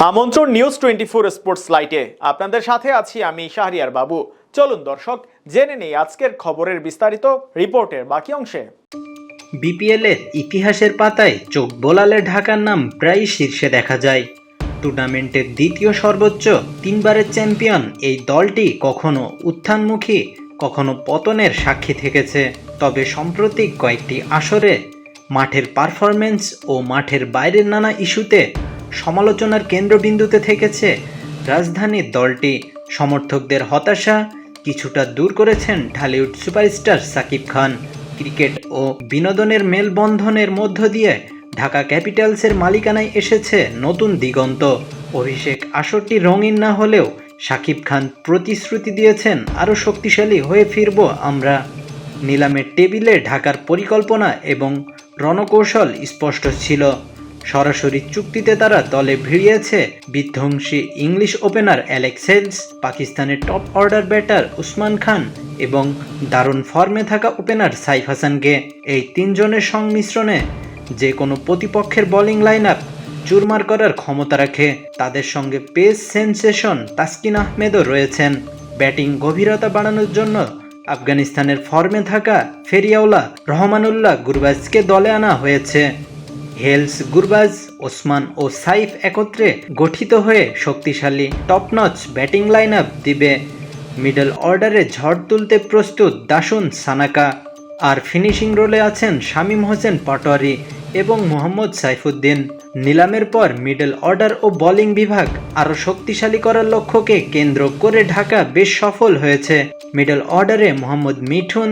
আমন্ত্রণ news twenty four sports লাইটে আপনাদের সাথে আছি আমি শাহরিয়ার বাবু। চলুন দর্শক, জেনে নেই আজকের খবরের বিস্তারিত রিপোর্টের বাকি অংশে। বিপিএলের ইতিহাসের পাতায় চোখ বোলালে ঢাকার নাম প্রায়ই শীর্ষে দেখা যায়। টুর্নামেন্টের দ্বিতীয় সর্বোচ্চ তিনবারের চ্যাম্পিয়ন এই দলটি কখনো উত্থানমুখী, কখনো পতনের সাক্ষী থেকেছে। তবে সাম্প্রতিক কয়েকটি আসরে মাঠের পারফরমেন্স ও মাঠের বাইরের নানা ইস্যুতে সমালোচনার কেন্দ্রবিন্দুতে থেকেছে রাজধানীর দলটি। সমর্থকদের হতাশা কিছুটা দূর করেছেন ঢালিউড সুপারস্টার সাকিব খান। ক্রিকেট ও বিনোদনের মেলবন্ধনের মধ্য দিয়ে ঢাকা ক্যাপিটালসের মালিকানায় এসেছে নতুন দিগন্ত। অভিষেক আসরটি রঙিন না হলেও সাকিব খান প্রতিশ্রুতি দিয়েছেন আরও শক্তিশালী হয়ে ফিরব আমরা। নিলামের টেবিলে ঢাকার পরিকল্পনা এবং রণকৌশল স্পষ্ট ছিল। সরাসরি চুক্তিতে তারা দলে ভিড়িয়েছে। বিধ্বংসী ইংলিশ ওপেনার অ্যালেক্স হেলস পাকিস্তানের top order batter Usman Khan এবং দারুণ ফর্মে থাকা ওপেনার সাইফ হাসানকে। এই তিনজনের সংমিশ্রণে যে কোনো প্রতিপক্ষের বোলিং লাইন আপ চুরমার করার ক্ষমতা রাখে। তাদের সঙ্গে পেস সেন্সেশন তাসকিন আহমেদও রয়েছেন। ব্যাটিং গভীরতা বাড়ানোর জন্য আফগানিস্তানের ফর্মে থাকা ফেরিয়াউলা রহমানুল্লাহ গুরবাজকে দলে আনা হয়েছে। হেলস গুরবাজ, ওসমান ও সাইফ একত্রে গঠিত হয়ে শক্তিশালী top notch batting line up দিবে। মিডল অর্ডারে ঝড় তুলতে প্রস্তুত দাসুন সানাকা। আর ফিনিশিং রোলে আছেন শামীম হোসেন পাটোয়ারি এবং মোহাম্মদ সাইফুদ্দিন। নিলামের পর মিডল অর্ডার ও বোলিং বিভাগ আরও শক্তিশালী করার লক্ষ্যকে কেন্দ্র করে ঢাকা বেশ সফল হয়েছে। মিডল অর্ডারে মোহাম্মদ মিঠুন,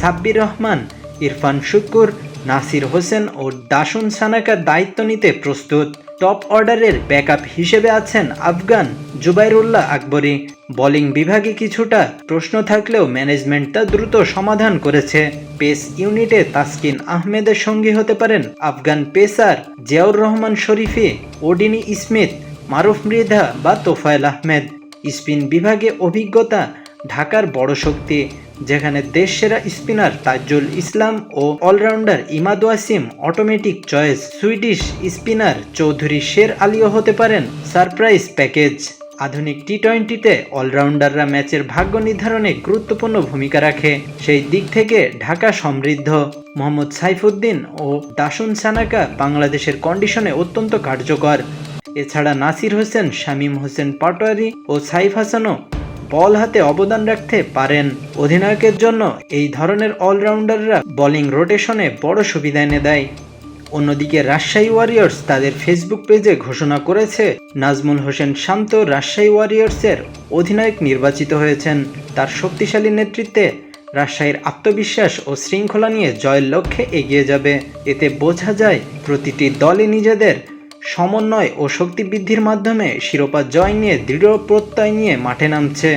সাব্বির রহমান, ইরফান শুকুর নাসির হোসেন ও দাসুন সানাকা দায়িত্ব নিতে প্রস্তুত। টপ অর্ডারের ব্যাকআপ হিসেবে আছেন আফগান জুবাইরুল্লাহ আকবরী। বোলিং বিভাগে কিছুটা প্রশ্ন থাকলেও ম্যানেজমেন্ট তা দ্রুত সমাধান করেছে। পেস ইউনিটে তাসকিন আহমেদের সঙ্গী হতে পারেন Afghan pacer Ziaur Rahman Sharifi Odean Smith, Maruf Mridha বা তোফায়েল আহমেদ। স্পিন বিভাগে অভিজ্ঞতা ঢাকার বড় শক্তি। যেখানে দেশ সেরা স্পিনার তাজুল ইসলাম ও all rounder Imad Wasim automatic choice Swedish spinner Chowdhury Sher আলীও হতে পারেন সারপ্রাইজ প্যাকেজ। আধুনিক টি টোয়েন্টিতে অলরাউন্ডাররা ম্যাচের ভাগ্য নির্ধারণে গুরুত্বপূর্ণ ভূমিকা রাখে। সেই দিক থেকে ঢাকা সমৃদ্ধ। মোহাম্মদ সাইফুদ্দিন ও দাসুন সানাকা বাংলাদেশের কন্ডিশনে অত্যন্ত কার্যকর। এছাড়া নাসির হোসেন, শামীম হোসেন পাটোয়ারি ও সাইফ হাসানও বল হাতে অবদান রাখতে পারেন। অধিনায়কের জন্য এই ধরনের অলরাউন্ডাররা বোলিং রোটেশনে বড় সুবিধা এনে দেয়। অন্যদিকে রাজশাহী ওয়ারিয়র্স তাদের ফেসবুক পেজে ঘোষণা করেছে, নাজমুল হোসেন শান্ত রাজশাহী ওয়ারিয়র্সের অধিনায়ক নির্বাচিত হয়েছেন। তার শক্তিশালী নেতৃত্বে রাজশাহীর আত্মবিশ্বাস ও শৃঙ্খলা নিয়ে জয়ের লক্ষ্যে এগিয়ে যাবে। এতে বোঝা যায় প্রতিটি দলই নিজেদের সমন্বয় ও শক্তি বৃদ্ধির মাধ্যমে শিরোপা জয় নিয়ে দৃঢ় প্রত্যয় নিয়ে মাঠে নামছে।